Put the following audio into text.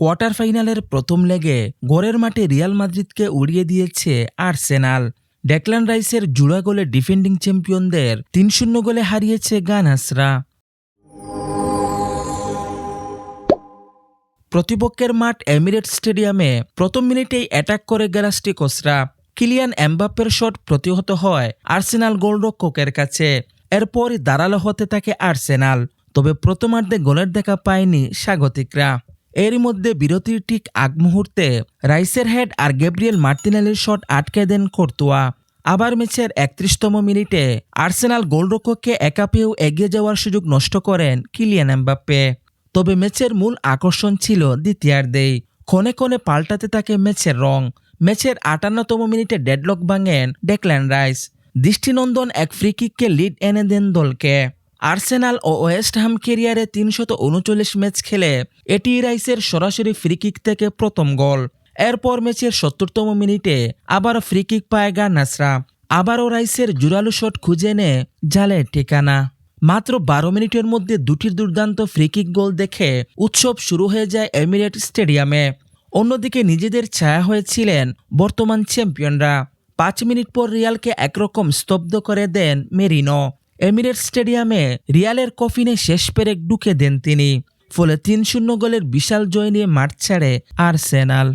Quarter ফাইনালের প্রথম লেগে গড়ের মাঠে রিয়াল মাদ্রিদকে উড়িয়ে দিয়েছে আর্সেনাল। ডেকলান রাইসের জুড়া গোলে ডিফেন্ডিং চ্যাম্পিয়নদের তিন শূন্য গোলে হারিয়েছে গানাসরা প্রতিপক্ষের মাঠ এমিরেট স্টেডিয়ামে প্রথম মিনিটেই অ্যাটাক করে গ্যালাস্টিকোসরা কিলিয়ান এমবাপ্পের শট প্রতিহত হয় আর্সেনাল গোলরক্ষকের কাছে। এরপরই দাঁড়াল হতে থাকে আর্সেনাল, তবে প্রথমার্ধে গোলের দেখা পায়নি স্বাগতিকরা। এরই মধ্যে বিরতির ঠিক আগ মুহূর্তে রাইসের হেড আর গ্যাব্রিয়েল মার্তিনেলির শট আটকে দেন কর্তুয়া। আবার ম্যাচের একত্রিশতম মিনিটে আর্সেনাল গোলরক্ষককে একা পেয়েও এগিয়ে যাওয়ার সুযোগ নষ্ট করেন কিলিয়ান এমবাপ্পে। তবে ম্যাচের মূল আকর্ষণ ছিল দ্বিতীয়ার্ধেই। ক্ষণে ক্ষণে পাল্টাতে থাকে ম্যাচের রং। ম্যাচের আটান্নতম মিনিটে ডেডলক ভাঙেন ডেকল্যান্ড রাইস। দৃষ্টিনন্দন এক ফ্রি কিককে লিড এনে দেন দলকে। আর্সেনাল ও ওয়েস্ট হাম কেরিয়ারে তিনশত উনচল্লিশ ম্যাচ খেলে এটি রাইসের সরাসরি ফ্রিকিক থেকে প্রথম গোল। এরপর ম্যাচের সত্তরতম মিনিটে আবার ফ্রি কিক পায় গানাসরা আবারও রাইসের জোরালো শট খুঁজে নে জালের ঠিকানা। মাত্র বারো মিনিটের মধ্যে দুটির দুর্দান্ত ফ্রিকিক গোল দেখে উৎসব শুরু হয়ে যায় এমিরেট স্টেডিয়ামে। অন্যদিকে নিজেদের ছায়া হয়েছিলেন বর্তমান চ্যাম্পিয়নরা। পাঁচ মিনিট পর রিয়ালকে একরকম স্তব্ধ করে দেন মেরিনো। এমিরেট স্টেডিয়ামে রিয়ালের কফিনে শেষ পেরেক ঢুকে দেন তিনি, ফলে তিন শূন্য গোলের বিশাল জয় নিয়ে মাঠ ছাড়ে আর্সেনাল।